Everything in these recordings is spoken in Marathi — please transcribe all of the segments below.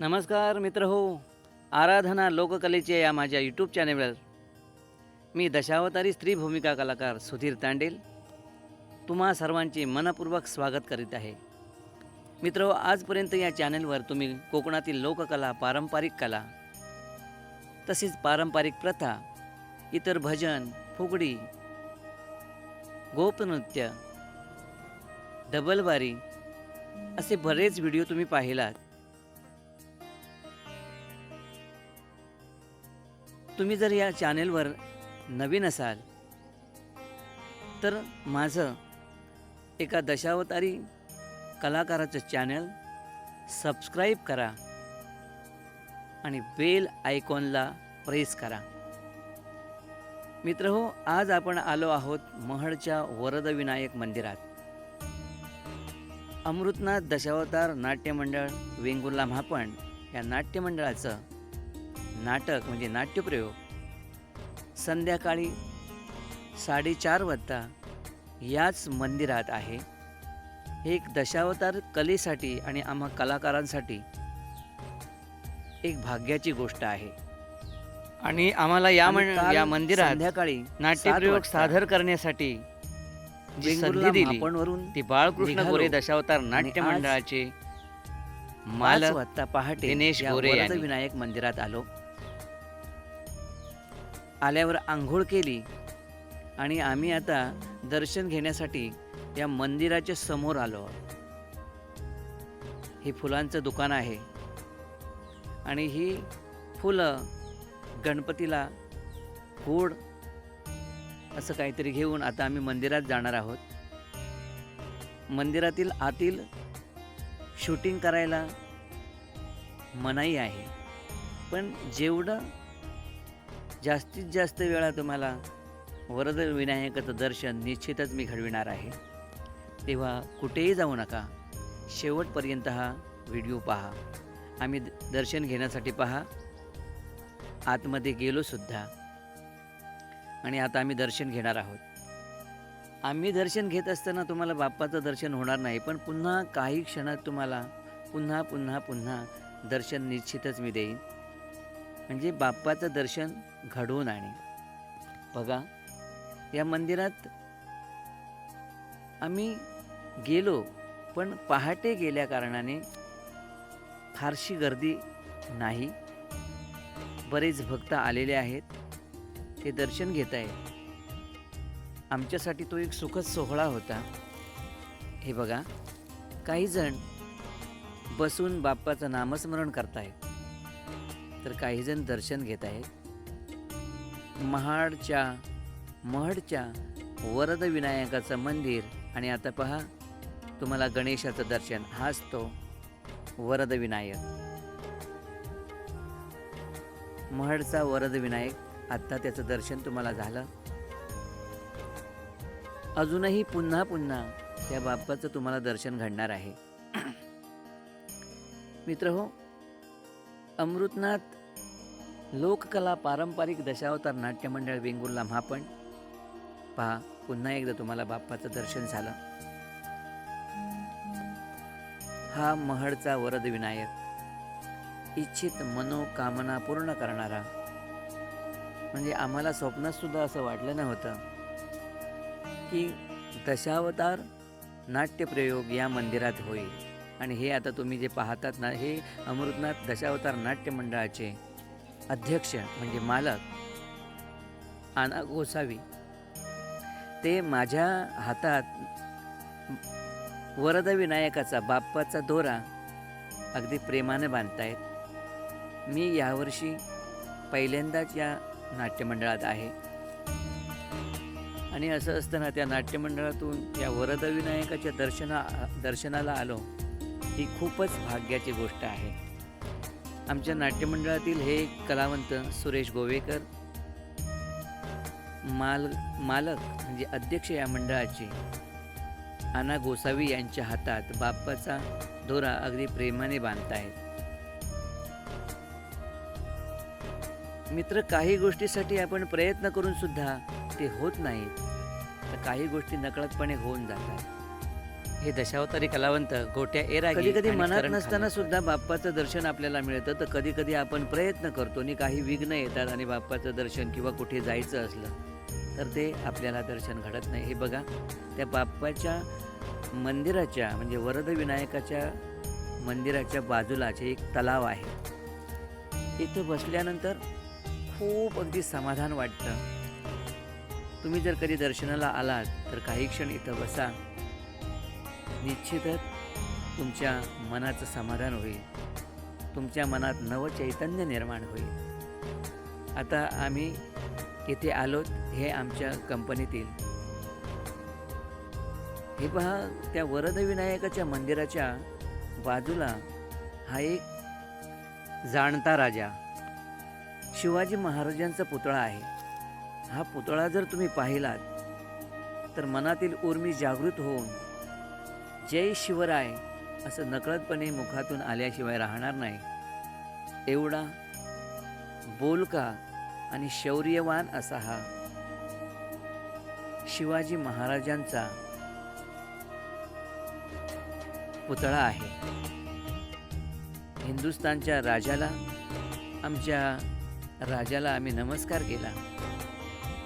नमस्कार मित्र हो आराधना लोककलेच्या या माझ्या यूट्यूब चॅनेलवर मी दशावतारी स्त्री भूमिका कलाकार सुधीर तांडेल. तुम्हा सर्वांचे मनपूर्वक स्वागत करीत आहे. मित्र हो आजपर्यंत या चॅनेलवर तुम्ही कोकणातील लोककला पारंपरिक कला तसेच पारंपरिक प्रथा इतर भजन फुगडी गोपनृत्य डबलबारी असे बरेच व्हिडिओ तुम्ही पाहिलात. तुम्ही जर या चॅनेलवर नवीन असाल तर माझं एका दशावतारी कलाकाराचं चॅनल सबस्क्राईब करा आणि बेल आयकॉनला प्रेस करा. मित्र हो आज आपण आलो आहोत महडच्या वरदविनायक मंदिरात. अमृतनाथ दशावतार नाट्यमंडळ वेंगुर्ला म्हापण या नाट्यमंडळाचं नाटक म्हणजे नाट्यप्रयोग संध्याकाळी साडेचार वाजता याच मंदिरात आहे हे एक दशावतार कलेसाठी आणि आम्हा कलाकारांसाठी एक भाग्याची गोष्ट आहे आणि आम्हाला या मन या मंदिरात संध्याकाळी नाट्यप्रयोग सादर करण्यासाठी जी संधी दिली ती बाळकृष्ण. गोरे दशावतार नाट्य मंडळाचे मालक पहाटे दिनेश गोरे. विनायक मंदिरात आलो आल्यावर आंघोळ केली आणि आम्ही आता दर्शन घेण्यासाठी या मंदिराच्या समोर आलो. हे फुलांचं दुकान आहे. आणि ही फुलं गणपतीला गोड असं काहीतरी घेऊन आता आम्ही मंदिरात जाणार आहोत. मंदिरातील आतील शूटिंग करायला मनाई आहे. पण जेवढं जास्तीत जास्त वेळा तुम्हाला वरद विनायकाचं दर्शन निश्चितच मी घडविणार आहे. तेव्हा कुठेही जाऊ नका. शेवटपर्यंत हा व्हिडिओ पहा. आम्ही दर्शन घेण्यासाठी पहा. आतमध्ये गेलोसुद्धा आणि आता आम्ही दर्शन घेणार आहोत. आम्ही दर्शन घेत असताना तुम्हाला बाप्पाचं दर्शन होणार नाही पण पुन्हा काही क्षणात तुम्हाला पुन्हा पुन्हा पुन्हा दर्शन निश्चितच मी देईन. म्हणजे बाप्पाचं दर्शन घडवून आणि. बघा या मंदिरात आम्ही गेलो पण पहाटे गेल्या कारणाने फारशी गर्दी नाही. बरेच भक्त आलेले आहेत ते दर्शन घेत आहेत आमच्यासाठी तो एक सुखद सोहळा होता. हे बघा काही जण बसून बाप्पाचं नामस्मरण करतायत. तर काही जण दर्शन घेत आहेत. महाडच्या महडच्या वरद विनायकाचं मंदिर आणि आता पहा तुम्हाला गणेशाचं दर्शन. हाच तो वरद विनायक महडचा वरद विनायक आत्ता त्याचं दर्शन तुम्हाला झालं. अजूनही पुन्हा पुन्हा त्या बाप्पाचं तुम्हाला दर्शन घडणार आहे. मित्र हो अमृतनाथ. लोककला पारंपरिक दशावतार नाट्य मंडळ वेंगुर्ला महापण. पहा पुन्हा एकदा तुम्हाला बाप्पाचं दर्शन झालं. हा महडचा वरद विनायक इच्छित मनोकामना पूर्ण करणारा. म्हणजे आम्हाला स्वप्नातसुद्धा असं वाटलं नव्हतं की दशावतार नाट्यप्रयोग या मंदिरात होईल. आणि हे आता तुम्ही जे पाहतात ना हे अमृतनाथ दशावतार नाट्य मंडळाचे अध्यक्ष म्हणजे मालक आना गोसावी. ते माझ्या हातात वरद विनायकाचा बाप्पाचा दोरा अगदी प्रेमाने बांधतायत. मी यावर्षी पहिल्यांदाच या नाट्यमंडळात आहे. आणि असं असताना त्या नाट्यमंडळातून या वरद विनायकाच्या दर्शना दर्शनाला आलो. ही खूपच भाग्याची गोष्ट आहे. आमच्या नाट्यमंडळातील हे कलावंत सुरेश गोवेकर माल मालक म्हणजे अध्यक्ष या मंडळाचे आना गोसावी यांच्या हातात बाप्पाचा दोरा अगदी प्रेमाने बांधतायत. मित्र काही गोष्टीसाठी आपण प्रयत्न करून सुद्धा ते होत नाहीत. तर काही गोष्टी नकळतपणे होऊन जातात. हे दशावतारी कलावंत गोट्या एरागी कधी कधी मनात नसताना. सुद्धा बाप्पाचं दर्शन आपल्याला मिळतं. तर कधी कधी आपण प्रयत्न करतो आणि काही विघ्न येतात आणि बाप्पाचं दर्शन किंवा कुठे जायचं असलं तर ते आपल्याला दर्शन घडत नाही. हे बघा त्या बाप्पाच्या मंदिराच्या म्हणजे वरद विनायकाच्या मंदिराच्या बाजूलाच एक तलाव आहे. इथं बसल्यानंतर खूप अगदी समाधान वाटतं. तुम्ही जर कधी दर्शनाला आलात तर काही क्षण इथं बसा. निश्चितच तुमच्या मनाचं समाधान होईल. तुमच्या मनात नवचैतन्य निर्माण होईल. आता आम्ही इथे आलोत हे आमच्या कंपनीतील. हे पहा त्या वरदविनायकाच्या मंदिराच्या बाजूला हा एक जाणता राजा. शिवाजी महाराजांचा पुतळा आहे. हा पुतळा जर तुम्ही पाहिलात तर मनातील उर्मी जागृत होऊन जय शिवराय असं नकळतपणे मुखातून आल्याशिवाय राहणार नाही. एवढा बोलका आणि शौर्यवान असा हा शिवाजी महाराजांचा पुतळा आहे. हिंदुस्थानच्या राजाला आमच्या राजाला आम्ही नमस्कार केला.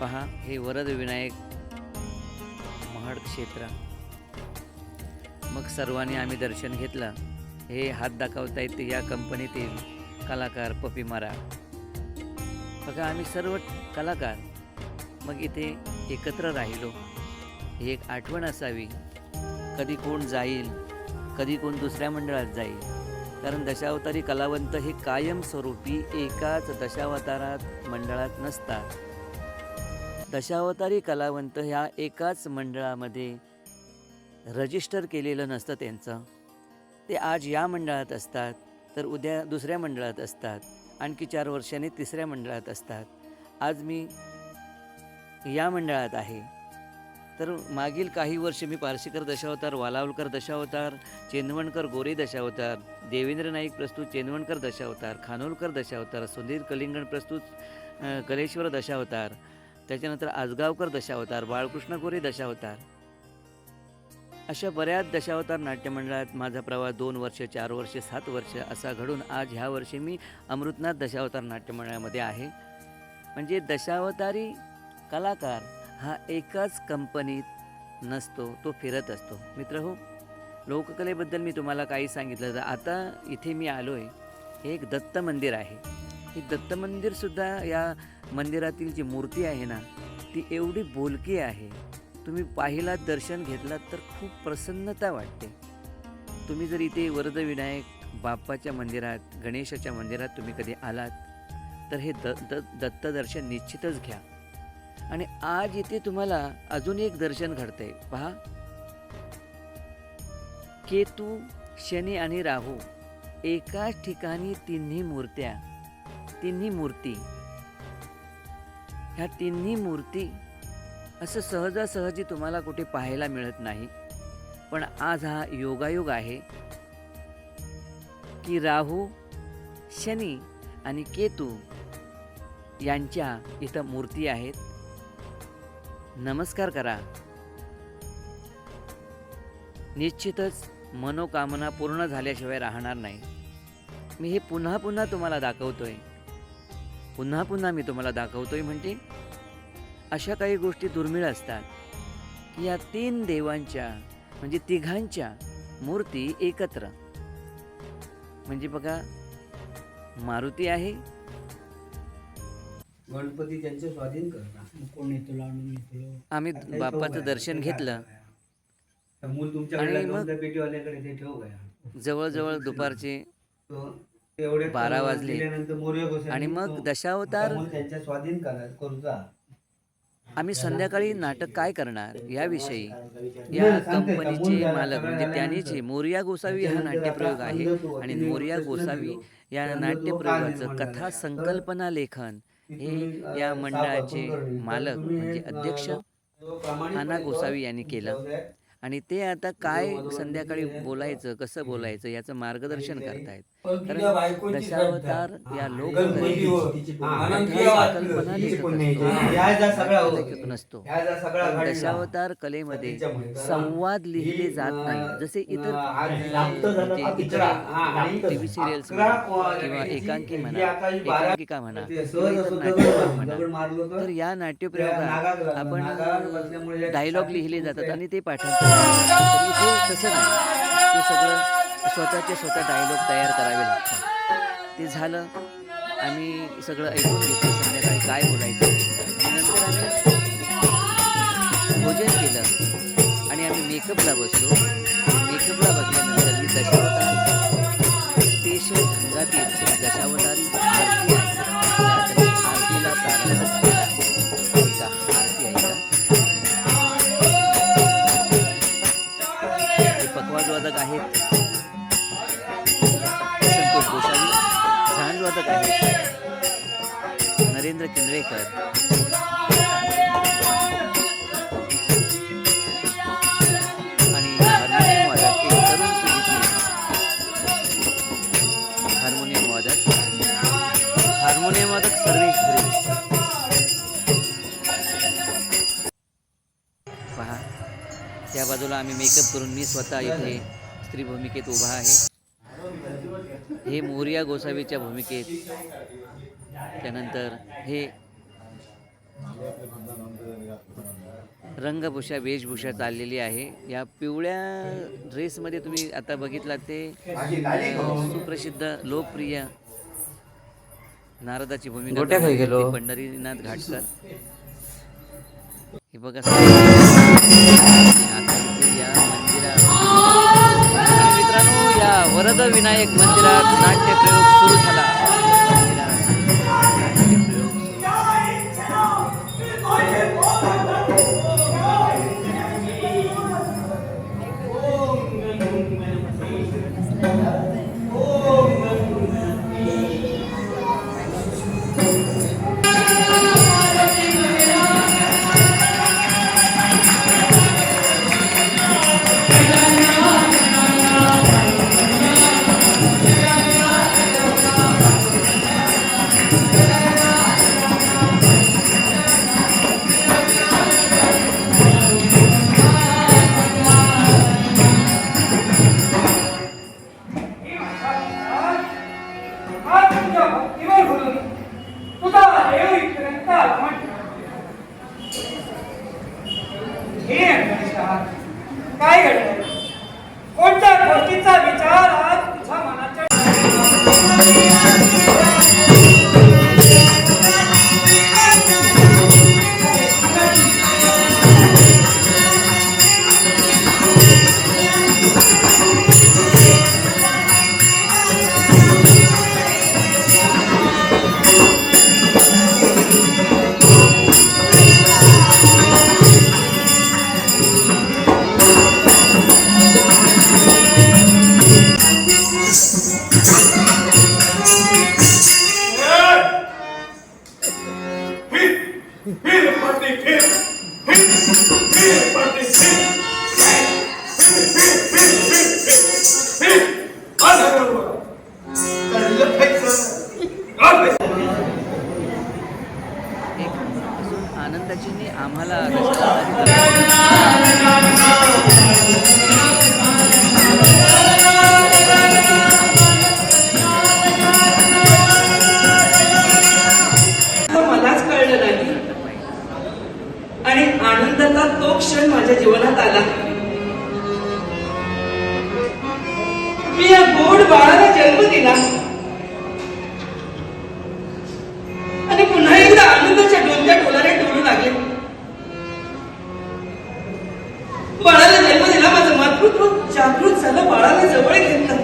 पहा हे वरद विनायक महाड क्षेत्र. मग सर्वांनी आम्ही दर्शन घेतलं. हे हात दाखवता येते या कंपनीतील कलाकार पपी मारा. बघा आम्ही सर्व कलाकार मग इथे एकत्र राहिलो. ही एक आठवण असावी. कधी कोण जाईल कधी कोण दुसऱ्या मंडळात जाईल. कारण दशावतारी कलावंत हे कायमस्वरूपी एकाच दशावतारात मंडळात नसतात. दशावतारी कलावंत ह्या एकाच मंडळामध्ये रजिस्टर केलेलं नसतं त्यांचं. ते आज या मंडळात असतात तर उद्या दुसऱ्या मंडळात असतात आणखी चार वर्षांनी तिसऱ्या मंडळात असतात. आज मी या मंडळात आहे. तर मागील काही वर्ष मी पारशीकर दशावतार वालावलकर दशावतार चेंदवणकर गोरे दशावतार देवेंद्र नाईक प्रस्तुत चेंदवणकर दशावतार खानोलकर दशावतार सुधीर कलिंगण प्रस्तुत कलेश्वर दशावतार त्याच्यानंतर आजगावकर दशावतार बाळकृष्ण गोरे दशावतार अशा बऱ्याच दशावतार नाट्यमंडळात माझा प्रवास दोन वर्ष चार वर्ष सात वर्ष असा घडून आज ह्या वर्षी मी अमृतनाथ दशावतार नाट्यमंडळामध्ये आहे. म्हणजे दशावतारी कलाकार हा एकाच कंपनीत नसतो तो फिरत असतो. मित्र हो लोककलेबद्दल मी तुम्हाला काही सांगितलं तर आता इथे मी आलो आहे हे एक दत्त मंदिर आहे. हे दत्त मंदिरसुद्धा या मंदिरातील जी मूर्ती आहे ना ती एवढी बोलकी आहे. तुम्ही पाहिलात दर्शन घेतलात तर खूप प्रसन्नता वाटते. तुम्ही जर इथे वरदविनायक बाप्पाच्या मंदिरात गणेशाच्या मंदिरात तुम्ही कधी आलात तर हे द द दत्त दर्शन निश्चितच घ्या. आणि आज इथे तुम्हाला अजून एक दर्शन घडतंय. पहा. केतू शनी आणि राहू एकाच ठिकाणी तिन्ही मूर्त्या तिन्ही मूर्ती. ह्या तिन्ही मूर्ती असं सहजासहजी तुम्हाला कुठे पाहायला मिळत नाही. पण आज हा योगायोग आहे. की राहू शनी आणि केतू यांच्या इथं मूर्ती आहेत. नमस्कार करा. निश्चितच मनोकामना पूर्ण झाल्याशिवाय राहणार नाही. मी हे पुन्हा पुन्हा तुम्हाला दाखवतोय. पुन्हा पुन्हा मी तुम्हाला दाखवतोय म्हणजे अशा काही गोष्टी दुर्मिळ असतात की या तीन देवांच्या म्हणजे तिघांच्या मूर्ती एकत्र. म्हणजे बघा मारुती आहे. गणपती त्यांचे स्वाधीन कोण येतो येतो आम्ही बाप्पाचं दर्शन? घेतलं. मूल तुमच्याकडे ठेव जवळजवळ दुपारचे बारा वाजले. आणि मग दशावतार त्यांच्या स्वाधीन करा करूचा आम्ही संध्याकाळी नाटक काय करणार याविषयी या कंपनीचे मालक म्हणजे त्यानेचे. मोरिया गोसावी हा नाट्यप्रयोग आहे आणि मोरिया गोसावी. या नाट्यप्रयोगाचं कथा? संकल्पना लेखन हे या मंडळाचे मालक म्हणजे अध्यक्ष आना गोसावी यांनी केलं आणि ते आता काय मधोमध संध्याकाळी. बोलायचं कसं बोलायचं याचं मार्गदर्शन करतायत कारण दशावतार. या लोक. हा, कल्पना हो- लेखक नसतो घडल्या, दशावतार कलेमध्ये. संवाद लिहिले ही, जात नाही जसे इतर झालं, म्हणजे हा, टीव्ही सिरियल्स किंवा ही- एकांकी ही म्हणा ही एकांकिका म्हणा. तर या नाट्यप्रयोगात आपण डायलॉग लिहिले जातात. आणि ते पाठांतर. तर इथे तसं नाही ते सगळं स्वतःचे स्वतः डायलॉग तयार करावे लागतात ते झालं आम्ही सगळं ऐकून घेतलं संध्याकाळी काय बोलायचं? नंतर आम्ही भोजन केलं आणि आम्ही मेकअपला बसलो. मेकअपला बसल्यानंतर मी दशावतार स्पेशल ढंगातील दशावतारी आरती आहे. सर्वेश भरे पहा त्या बाजूला आम्ही मेकअप करून मी स्वतः इथे स्त्री भूमिकेत उभा आहे. हे मोरिया गोसावीच्या भूमिकेत. त्यानंतर हे रंगभूषा वेशभूषा चाललेली आहे. या पिवळ्या ड्रेसमध्ये तुम्ही आता बघितलात ते सुप्रसिद्ध लोकप्रिय नारदाची भूमिका गेलो. ते पंढरीनाथ घाटकर. हे बघा या मंदिरात. मित्रांनो या वरद विनायक मंदिरात नाट्यप्रयोग सुरू झाला. आनंदाचा तो क्षण माझ्या जीवनात आला. मी या गोड बाळाला जन्म दिला. आणि पुन्हा एकदा आनंदाच्या डोलत्या डोलाने डोलू लागले. बाळाला जन्म दिला माझं मातृत्व जागृत झालं बाळाला जवळ घेतलं.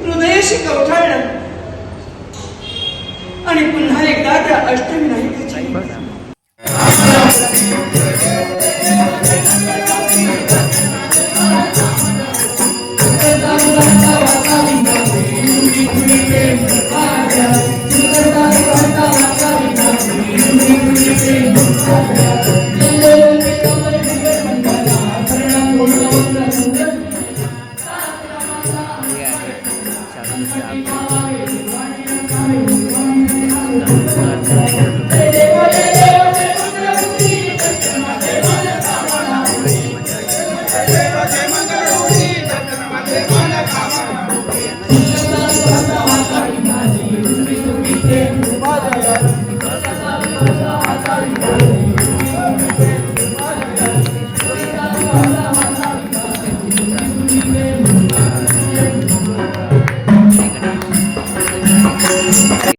हृदयाशी कवठाळलं. आणि पुन्हा एकदा त्या अष्टविनायकाची